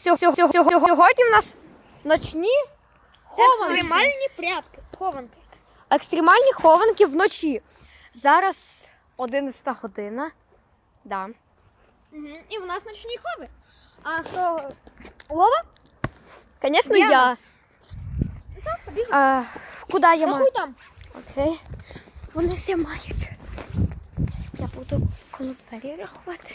Сьогодні в нас ночні хованки. Екстремальні прятки. Хованки. Екстремальні хованки вночі. Зараз 11 година. Да. Угу. І в нас ночні хови. А хто Лова? Звісно, Я. я. Так, побігли. А, куди я маю? Там. Окей. Вони всі мають. Я буду коло двері рахувати.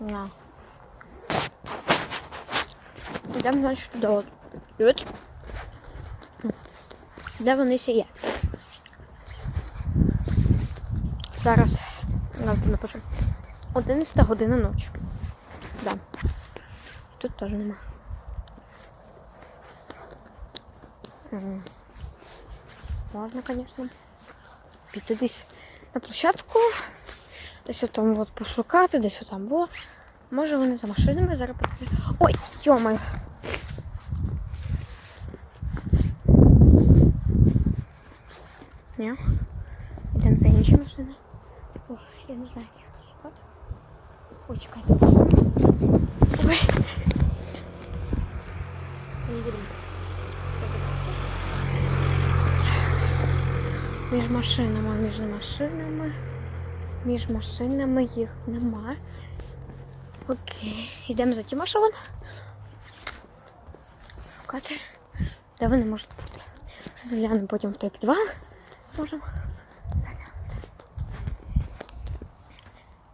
На. Йдемо, значить, туди. От. Тут. Де вони ще є? Зараз напишу. 11 година ночі. Да. Тут теж нема. Можна, звісно, піти десь на площадку, десь там от пошукати, десь там було. Може вони за машинами зараз потрібні. Ой, йомаю. Ні. Йдемо за інші машини. Ой, я не знаю, їх тут шукати. Ой, чекайте. Ой. Між машинами, між машинами. Між машинами їх нема. Окей. Йдемо за Тімошевим. Шукати. Де вони можуть бути? Заглянемо потім в той підвал. Можемо заглянути.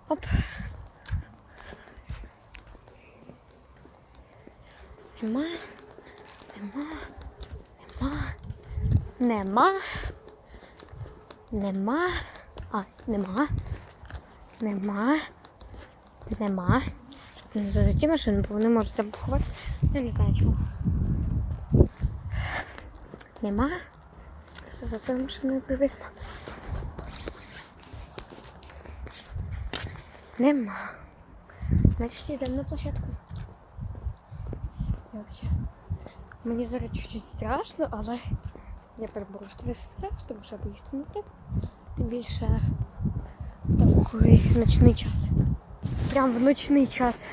Оп. Нема. Нема. Нема. Нема. Нема. А, нема. Нема. Нема. Ну, За ті машини, бо вони можуть там поховати. Я не знаю чого. Нема. За тою машиною привезмо. Нема. Значить, йдемо на площадку. І Мені зараз чуть-чуть страшно, але я перебору стрес страх, тому що я боюсь темноти. Тим більше такий ночний час. Прям в ночний час